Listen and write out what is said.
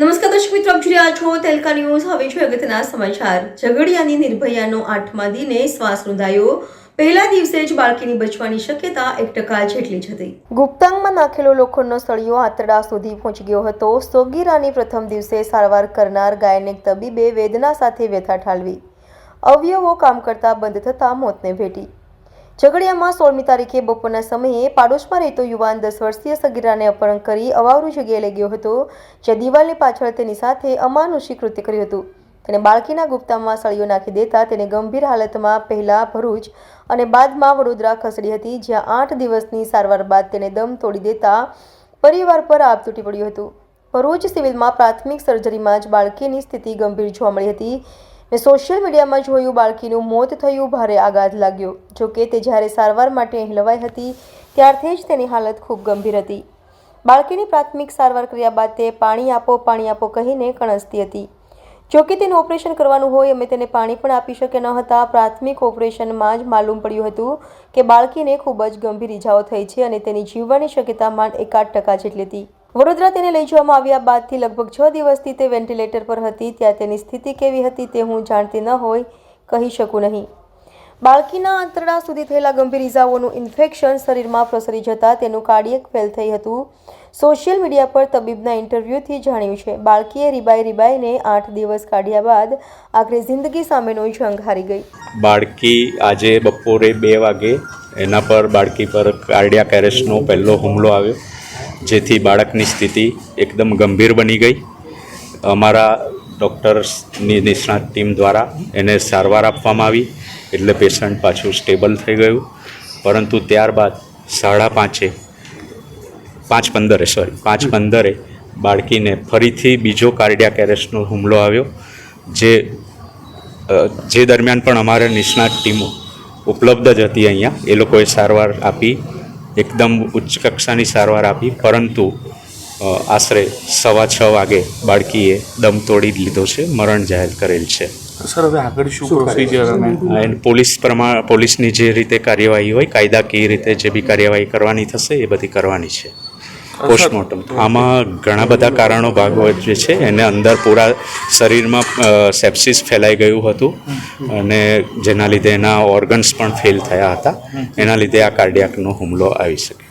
નમસ્કાર દર્શક મિત્રો, આપ જોઈ રહ્યા છો તેલકા ન્યૂઝ. હવે છે અગત્યના સમાચાર. ઝઘડિયાની નિર્ભયાનો આઠમા દિને શ્વાસ નોંધાયો. પહેલા દિવસે જ બાળકીની બચવાની શક્યતા એક ટકા જેટલી જ હતી. ગુપ્તાંગમાં નાખેલો લોખંડનો સળિયો આંતરડા સુધી પહોંચી ગયો હતો. સોગીરાની પ્રથમ દિવસે સારવાર કરનાર ગાયનેક તબીબે વેદના સાથે વ્યથા ઠાલવી. અવયવો કામ કરતા બંધ થતાં મોતને ભેટી. ઝઘડિયામાં સોળમી તારીખે બપોરના સમયે પાડોશમાં રહેતો યુવાન દસ વર્ષીય સગીરાને અપહરણ કરી અવાવરું જગ્યાએ લઈ ગયો હતો જ્યાં દિવાલની પાછળ તેની સાથે અમાનુષી કૃત્ય કર્યું હતું. તેને બાળકીના ગુપ્તામાં સળિયો નાખી દેતા તેને ગંભીર હાલતમાં પહેલાં ભરૂચ અને બાદમાં વડોદરા ખસેડી હતી, જ્યાં આઠ દિવસની સારવાર બાદ તેને દમ તોડી દેતા પરિવાર પર આપ તૂટી પડ્યું હતું. ભરૂચ સિવિલમાં પ્રાથમિક સર્જરીમાં જ બાળકીની સ્થિતિ ગંભીર જોવા મળી હતી. મેં સોશિયલ મીડિયામાં જોયું બાળકીનું મોત થયું, ભારે આઘાત લાગ્યો. જોકે તે જ્યારે સારવાર માટે અહીં લવાઈ હતી, ત્યારથી જ તેની હાલત ખૂબ ગંભીર હતી. બાળકીની પ્રાથમિક સારવાર કર્યા બાદ તે પાણી આપો પાણી આપો કહીને કણસતી હતી. જોકે તેનું ઓપરેશન કરવાનું હોય, અમે તેને પાણી પણ આપી શકે ન હતા. પ્રાથમિક ઓપરેશનમાં જ માલુમ પડ્યું હતું કે બાળકીને ખૂબ જ ગંભીર ઇજાઓ થઈ છે અને તેની જીવવાની શક્યતા માંડ એકાદ ટકા જેટલી હતી. વડોદરા તેને લઈ જવામાં આવ્યા બાદથી લગભગ છ દિવસથી તે વેન્ટિલેટર પર હતી. ત્યાં તેની સ્થિતિ કેવી હતી તે હું જાણતી ન હોય, કહી શકું નહીં. બાળકીના આંતરડા સુધી થયેલા ગંભીર ઇજાઓનું ઇન્ફેક્શન શરીરમાં પ્રસરી જતાં તેનું કાર્ડિયક ફેલ થઈ હતું. સોશિયલ મીડિયા પર તબીબના ઇન્ટરવ્યૂથી જાણ્યું છે, બાળકીએ રીબાઈ રીબાઈને આઠ દિવસ કાઢ્યા બાદ આખરે જિંદગી સામેનો જંગ હારી ગઈ. બાળકી આજે બપોરે બે વાગે એના પર બાળકી પર કાર્ડિયાક એરેસ્ટનો પહેલો હુમલો આવ્યો. જેથી બાળકની સ્થિતિ એકદમ ગંભીર બની ગઈ. અમારા ડૉક્ટર્સની નિષ્ણાત ટીમ દ્વારા એને સારવાર આપવામાં આવી એટલે પેશન્ટ પાછું સ્ટેબલ થઈ ગયું. પરંતુ ત્યારબાદ સાડા પાંચે પાંચ પંદરે સોરી પાંચ પંદરે બાળકીને ફરીથી બીજો કાર્ડિયાક એરેસ્ટનો હુમલો આવ્યો જે જે દરમિયાન પણ અમારે નિષ્ણાત ટીમો ઉપલબ્ધ જ હતી અહીંયા. એ લોકોએ સારવાર આપી એકદમ ઉચ્ચ કક્ષાની સારવાર આપી પરંતુ આશરે સવા છ વાગે બાળકીએ દમ તોડી લીધો છે મરણ જાહેર કરેલ છે. સર હવે આગળ શું પ્રોસિજર અને પોલીસ પ્રમાણ પોલીસની જે રીતે કાર્યવાહી હોય કાયદાકીય રીતે જે બી કાર્યવાહી કરવાની થશે એ બધી કરવાની છે. પોસ્ટમોર્ટમ. આમાં ઘણા બધા કારણો ભાગ જે છે, એને અંદર પૂરા શરીરમાં સેપ્સિસ ફેલાઈ ગયું હતું અને જેના લીધે એના ઓર્ગન્સ પણ ફેલ થયા હતા. એના લીધે આ કાર્ડિયાકનો હુમલો આવી શકે